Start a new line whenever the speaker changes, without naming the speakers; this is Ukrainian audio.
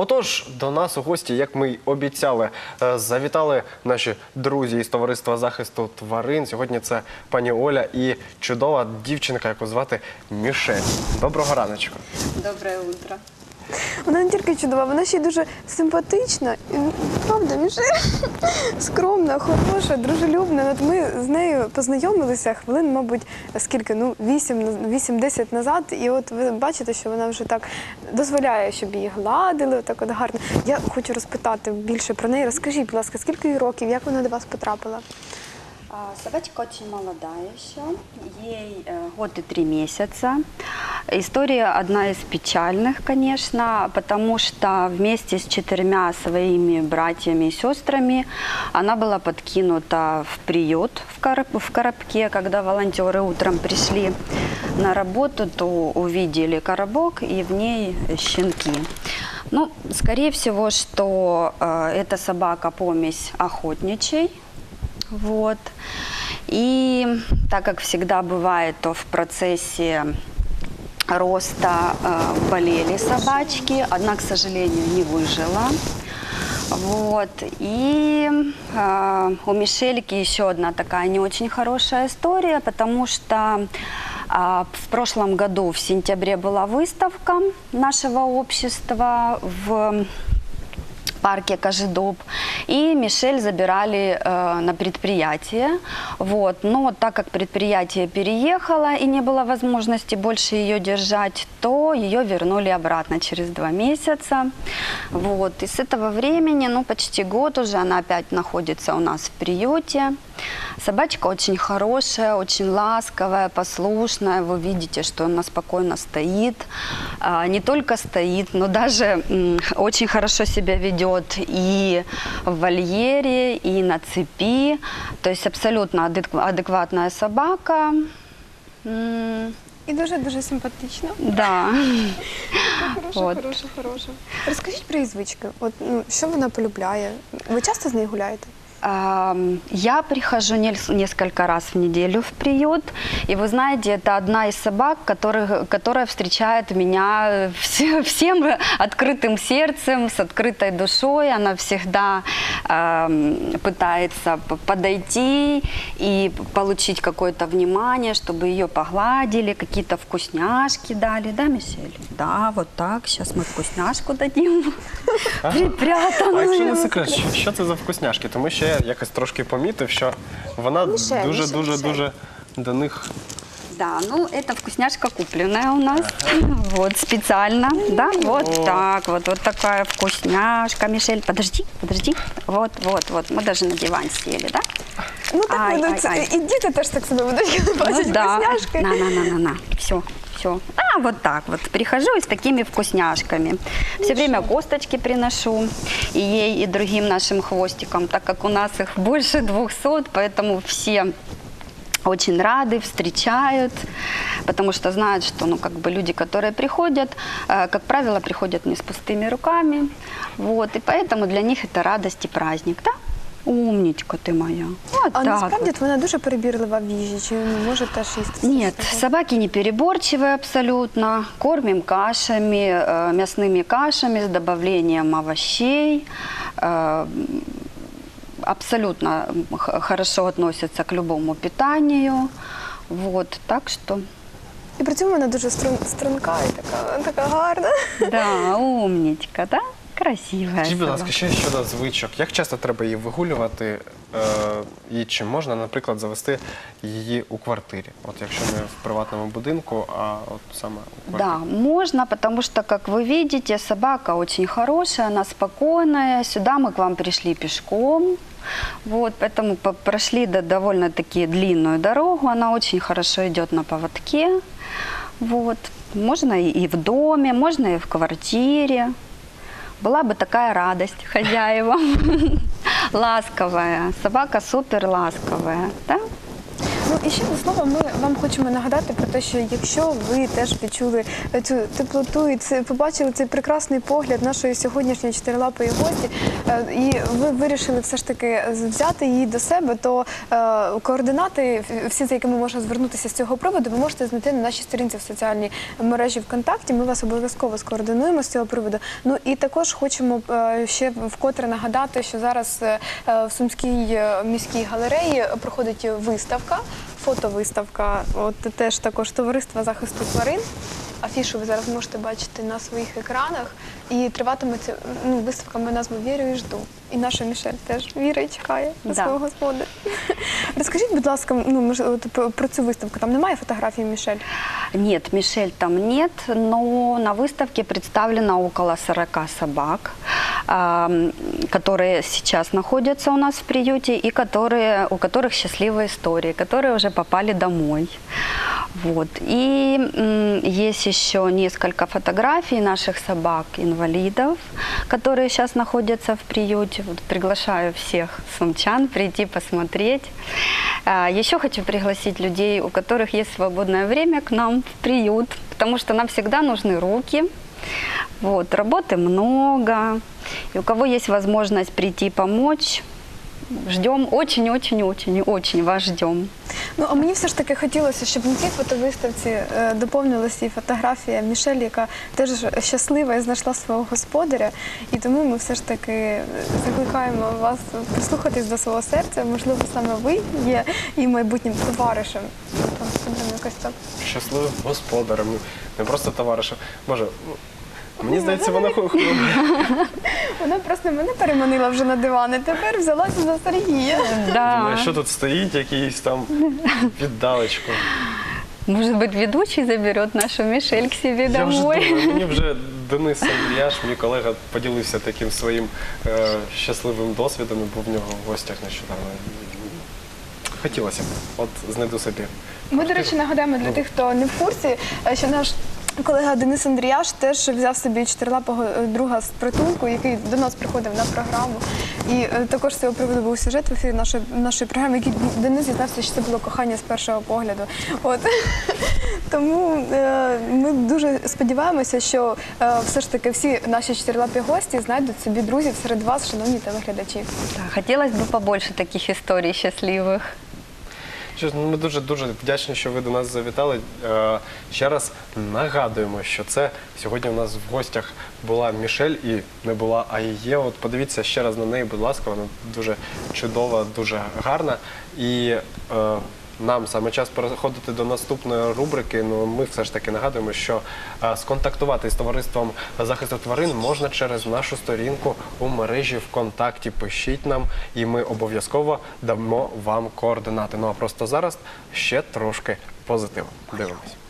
Отож, до нас у гості, як ми й обіцяли, е, завітали наші друзі із товариства захисту тварин. Сьогодні це пані Оля і чудова дівчинка, яку звати Мішель. Доброго раночку.
Доброе утро.
Вона не тільки чудова, вона ще й дуже симпатична. І, Правда, Мішель скромна, хороша, дружелюбна. От ми з нею познайомилися хвилин, мабуть, скільки? Ну, 8-10 назад. І от ви бачите, що вона вже так дозволяє, щоб її гладили, так от гарно. Я хочу розпитати більше про неї. Розкажіть, будь ласка, скільки років, як вона до вас потрапила?
А, Собачка очень молодая еще, ей э, год и три месяца. История одна из печальных, конечно, потому что вместе с четырьмя своими братьями и сестрами она была подкинута в приют в, короб- в коробке. Когда волонтеры утром пришли на работу, то увидели коробок и в ней щенки. Ну, скорее всего, что э, эта собака помесь охотничьей, вот. И так как всегда бывает, то в процессе роста э, болели собачки. Одна, к сожалению, не выжила. Вот. И э, у Мишельки еще одна такая не очень хорошая история, потому что а, в прошлом году в сентябре была выставка нашего общества в парке Кожедуб. И Мишель забирали э, на предприятие. Вот. Но так как предприятие переехало и не было возможности больше ее держать, то ее вернули обратно через два месяца. Вот. И с этого времени, ну почти год уже, она опять находится у нас в приюте. Собачка очень хорошая, очень ласковая, послушная. Вы видите, что она спокойно стоит. А, Не только стоит, но даже очень хорошо себя ведет и в вольере, и на цепи. То есть абсолютно адек- адекватная собака.
І дуже-дуже симпатична.
Да.
Хороша,
От.
хороша, хороша. Розкажіть про її звички. От, ну, що вона полюбляє? Ви часто з нею гуляєте?
Я прихожу несколько раз в неделю в приют, и вы знаете, это одна из собак, которых, которая встречает меня все- всем открытым сердцем, с открытой душой. Она всегда пытается подойти и получить какое-то внимание, чтобы ее погладили, какие-то вкусняшки дали, да, Мишель? Да, вот так. Сейчас мы вкусняшку дадим.
А
Припрятанную.
що, що це за вкусняшки? Тому що я якось трошки помітив, що вона
Мішель,
дуже,
Мішель,
дуже,
Мішель.
дуже до них
Да, ну это вкусняшка купленная у нас. Вот специально. Да, вот так вот. Вот такая вкусняшка. Мишель, подожди, подожди. Вот, вот, вот. Мы даже на диван сели, да?
Ну так
Ай,
ведуть.
ай, ай.
І діти теж так себе ведуть, коли бачать
ну, да.
вкусняшки.
На, на, на, на, на. Все, все. А, вот так вот. Прихожу и с такими вкусняшками. Все время косточки приношу. И ей, и другим нашим хвостикам, так как у нас их больше 200, поэтому все очень рады, встречают, потому что знают, что ну, как бы люди, которые приходят, э, как правило, приходят не с пустыми руками. Вот, и поэтому для них это радость и праздник. Да? Умничка ты моя. Вот
А
так
насправді
вот.
от вона дуже перебірлива в їжі, чи не може теж їсти?
Нет,
всього?
собаки не переборчивые абсолютно. Кормим кашами, э, мясными кашами с добавлением овощей. Э, Абсолютно х- хорошо относятся к любому питанию. Вот, так что,
І при цьому вона дуже струн, струнка і така, така гарна.
да, умничка, да? Красивая
Скажіть, будь ласка,
собака.
ще щодо звичок. Як часто треба її вигулювати? Е, і чи можна, наприклад, завести її у квартирі? От якщо не в приватному будинку, а от саме у квартирі.
Да, можно, потому что, как вы видите, собака очень хорошая, она спокойная. Сюда мы к вам пришли пешком. Вот, поэтому по- прошли до- довольно-таки длинную дорогу. Она очень хорошо идет на поводке. Вот. Можно и и в доме, можно и в квартире. Была бы такая радость хозяевам. Ласковая. Собака супер ласковая. Да?
Ну і ще до слова, ми вам хочемо нагадати про те, що якщо ви теж відчули цю теплоту і це побачили цей прекрасний погляд нашої сьогоднішньої чотирилапої гості, е, і ви вирішили все ж таки взяти її до себе, то е, координати, всі за якими можна звернутися з цього приводу, ви можете знайти на нашій сторінці в соціальній мережі ВКонтакті. Ми вас обов'язково скоординуємо з цього приводу. Ну і також хочемо е, ще вкотре нагадати, що зараз е, в Сумській е, міській галереї проходить виставка, фотовиставка. От теж також товариства захисту тварин. Афішу ви зараз можете бачити на своїх екранах. І триватиме ця ну, виставка має назву Вірю і жду. І наша Мішель теж вірить, чекає на
Да.
свого господаря. Розкажіть, будь ласка, ну от, про- цю виставку. Там немає фотографії Мішель.
Нет, Мишель там нет, но на выставке представлено около 40 собак, которые сейчас находятся у нас в приюте и которые, у которых счастливые истории, которые уже попали домой. Вот. И есть еще несколько фотографий наших собак-инвалидов, которые сейчас находятся в приюте. Вот приглашаю всех сумчан прийти посмотреть. А, Еще хочу пригласить людей, у которых есть свободное время, к нам в приют, потому что нам всегда нужны руки. Вот, работы много. И у кого есть возможность прийти помочь, ждем, очень-очень-очень, очень вас ждем.
Ну а мені все ж таки хотілося, щоб на цій фотовиставці е, доповнилася і фотографія Мішель, яка теж щаслива і знайшла свого господаря. І тому ми все ж таки е, закликаємо вас прислухатись до свого серця. Можливо, саме ви є і майбутнім товаришем. Там синдром якось так.
Щасливим господарем, не просто товаришем. Може, ну, мені здається, вона ху-
Вона просто мене переманила вже на диван, і тепер взялася за Сергія.
Да.
що тут стоїть, якийсь там віддалечко.
Может быть, ведущий заберет нашу Мишель к себе
Я вже
домой.
думаю, мені вже Денис Андріяш, мій колега, поділився таким своїм е, щасливим досвідом і був в нього в гостях нещодавно. Хотілося б, от знайду собі.
Ми, до речі, нагадаємо для тих, хто не в курсі, е, що наш колега Денис Андріяш теж взяв собі чотирилапого е, друга з притулку, який до нас приходив на програму. І е, також з цього приводу був сюжет в ефірі нашої, нашої програми, який Денис зізнався, що це було кохання з першого погляду. От. Тому е, ми дуже сподіваємося, що все ж таки всі наші чотирилапі гості знайдуть собі друзів серед вас, шановні телеглядачі.
Да, хотелось бы побольше таких историй счастливых.
Ну, Ми дуже дуже вдячні, що ви до нас завітали. Е, Ще раз нагадуємо, що це сьогодні у нас в гостях була Мішель і не була, а. От подивіться ще раз на неї, будь ласка, вона дуже чудова, дуже гарна. І е, нам саме час переходити до наступної рубрики. Ну ми все ж таки нагадуємо, що е, сконтактувати з товариством захисту тварин можна через нашу сторінку у мережі ВКонтакті. Пишіть нам, і ми обов'язково дамо вам координати. Ну а просто зараз ще трошки позитиву. Дивимось.